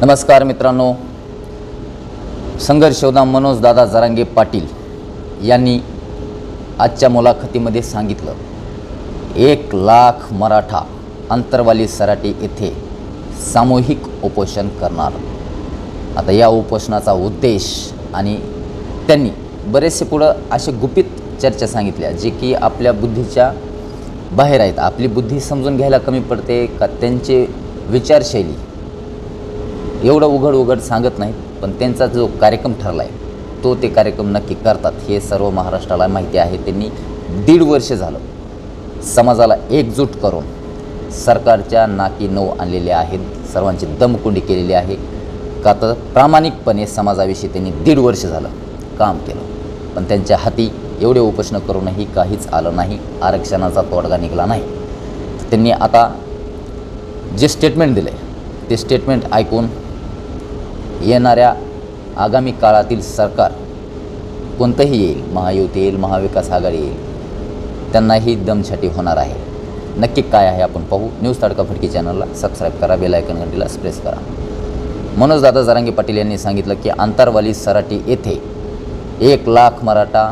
नमस्कार मित्रांनो. संघर्ष योद्धा मनोज दादा जरांगे पाटील यांनी आजच्या मुलाखतीमध्ये सांगितलं एक लाख मराठा अंतरवाली सराटी येथे सामूहिक उपोषण करणार. आता या उपोषणाचा उद्देश आणि त्यांनी बरेचसे पुढं असे गुपित चर्चा सांगितल्या जे की आपल्या बुद्धीच्या बाहेर आहेत. आपली बुद्धी समजून घ्यायला कमी पडते का त्यांचे विचारशैली? एवढं उघड उघड सांगत नाहीत पण त्यांचा जो कार्यक्रम ठरला आहे तो ते कार्यक्रम नक्की करतात हे सर्व महाराष्ट्राला माहिती आहे. त्यांनी दीड वर्ष झालं समाजाला एकजूट करून सरकारच्या नाकी नऊ आणलेले आहेत सर्वांची दमकुंडी केलेली आहे. का तर प्रामाणिकपणे समाजाविषयी त्यांनी दीड वर्ष झालं काम केलं. पण त्यांच्या हाती एवढे उपोषणं करूनही काहीच आलं नाही आरक्षणाचा तोडगा निघाला नाही. त्यांनी आता जे स्टेटमेंट दिलं आहे ते स्टेटमेंट ऐकून येणाऱ्या आगामी काळातील सरकार कोणतंही येईल महायुती येईल महाविकास आघाडी येईल त्यांनाही दमछाटी होणार आहे. नक्की काय आहे आपण पाहू. न्यूज तडका फटकी चॅनलला सबस्क्राईब करा बेल आयकन घंटीला प्रेस करा. मनोज दादा जरांगे पाटील यांनी सांगितलं की आंतरवाली सराटी येथे एक लाख मराठा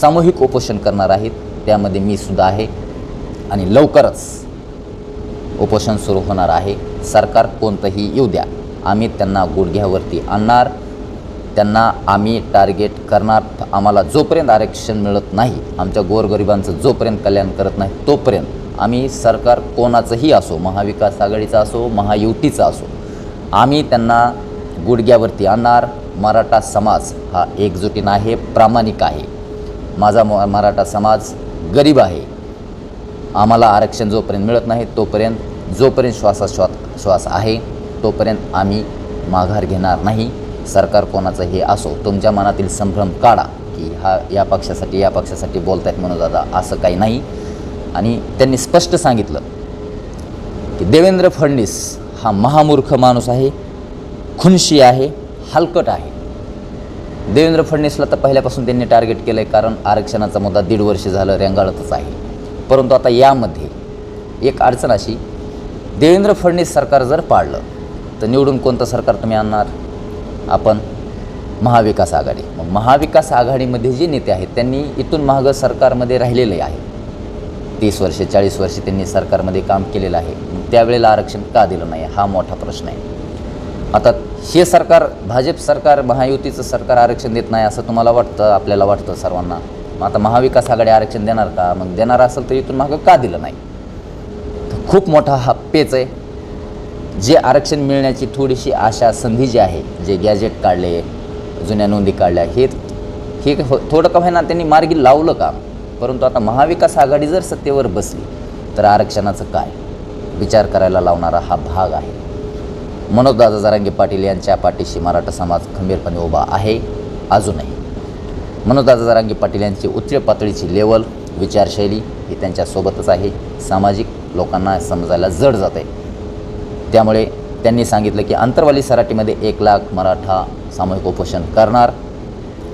सामूहिक उपोषण करणार आहेत. त्यामध्ये मी सुद्धा आहे आणि लवकरच उपोषण सुरू होणार आहे. सरकार कोणतंही येऊ द्या. आम्ही त्यांना गुडघ्यावरती आणणार. त्यांना आम्ही टार्गेट करणार. आम्हाला जोपर्यंत आरक्षण मिळत नाही आमच्या गोरगरिबांचं जोपर्यंत कल्याण करत नाही तोपर्यंत आम्ही सरकार कोणाचंही असो महाविकास आघाडीचा असो महायुतीचा असो आम्ही त्यांना गुडघ्यावरती आणणार. मराठा समाज हा एकजुटीनं आहे प्रामाणिक आहे. माझा म मराठा समाज गरीब आहे. आम्हाला आरक्षण जोपर्यंत मिळत नाही तोपर्यंत जोपर्यंत श्वासाश्वास श्वास आहे तोपर्यंत आम्ही माघार घेणार नाही. सरकार कोणाचं हे असो तुमच्या मनातील संभ्रम काढा की हा या पक्षासाठी या पक्षासाठी बोलत आहेत म्हणून दादा असं काही नाही. आणि त्यांनी स्पष्ट सांगितलं की देवेंद्र फडणवीस हा महामूर्ख माणूस आहे खुनशी आहे हलकट आहे. देवेंद्र फडणवीसला तर पहिल्यापासून त्यांनी टार्गेट केलं आहे कारण आरक्षणाचा मुद्दा दीड वर्ष झालं रेंगाळतच आहे. परंतु आता यामध्ये एक अडचण अशी देवेंद्र फडणवीस सरकार जर पाडलं तर निवडून कोणतं सरकार तुम्ही आणणार? आपण महाविकास आघाडी. मग महाविकास आघाडीमध्ये जे नेते आहेत त्यांनी इथून मागं सरकारमध्ये राहिलेले आहे. तीस वर्षे चाळीस वर्षे त्यांनी सरकारमध्ये काम केलेलं आहे. त्यावेळेला आरक्षण का दिलं नाही? हा मोठा प्रश्न आहे. आता हे सरकार भाजप सरकार महायुतीचं सरकार आरक्षण देत नाही असं तुम्हाला वाटतं आपल्याला वाटतं सर्वांना? मग आता महाविकास आघाडी आरक्षण देणार का? मग देणार असेल तर इथून मागं का दिलं नाही? तर खूप मोठा हा पेच आहे. जे आरक्षण मिळण्याची थोडीशी आशा संधी जी आहे जे गॅजेट काढले जुन्या नोंदी काढल्या हे हे हो- थोडं का होईना त्यांनी मार्गी लावलं का परंतु आता महाविकास आघाडी जर सत्तेवर बसली तर आरक्षणाचं काय? विचार करायला लावणारा हा भाग आहे. मनोजदादा जरांगे पाटील यांच्या पाठीशी मराठा समाज खंबीरपणे उभा आहे. अजूनही. मनोजदादा जरांगे पाटील यांची उच्च पातळीची लेवल विचारशैली ही त्यांच्यासोबतच आहे. सामाजिक लोकांना समजायला जड जात आहे. त्यामुळे त्यांनी सांगितलं की अंतरवाली सराटीमध्ये एक लाख मराठा सामूहिक उपोषण करणार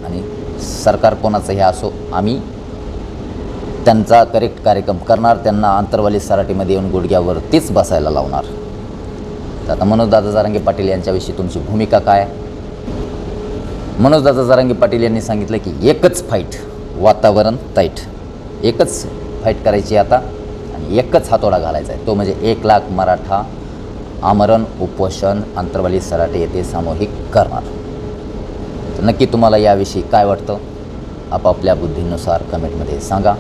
आणि सरकार कोणाचंही असो आम्ही त्यांचा करेक्ट कार्यक्रम करणार त्यांना अंतरवाली सराटीमध्ये येऊन गुडघ्यावरतीच बसायला लावणार. तर आता मनोजदादा जारंगे पाटील यांच्याविषयी तुमची भूमिका काय? मनोजदादा जारंगी पाटील यांनी सांगितलं की एकच फाईट वातावरण ताईट एकच फाईट करायची आता आणि एकच हातोडा घालायचा आहे. तो म्हणजे एक लाख मराठा आमरण उपोषण अंतरवाली सराटे येथे सामूहिक करणार. तर नक्की तुम्हाला याविषयी काय वाटतं? आपापल्या बुद्धीनुसार कमेंटमध्ये सांगा.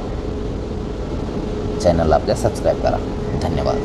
चॅनलला आपल्या सबस्क्राईब करा. धन्यवाद.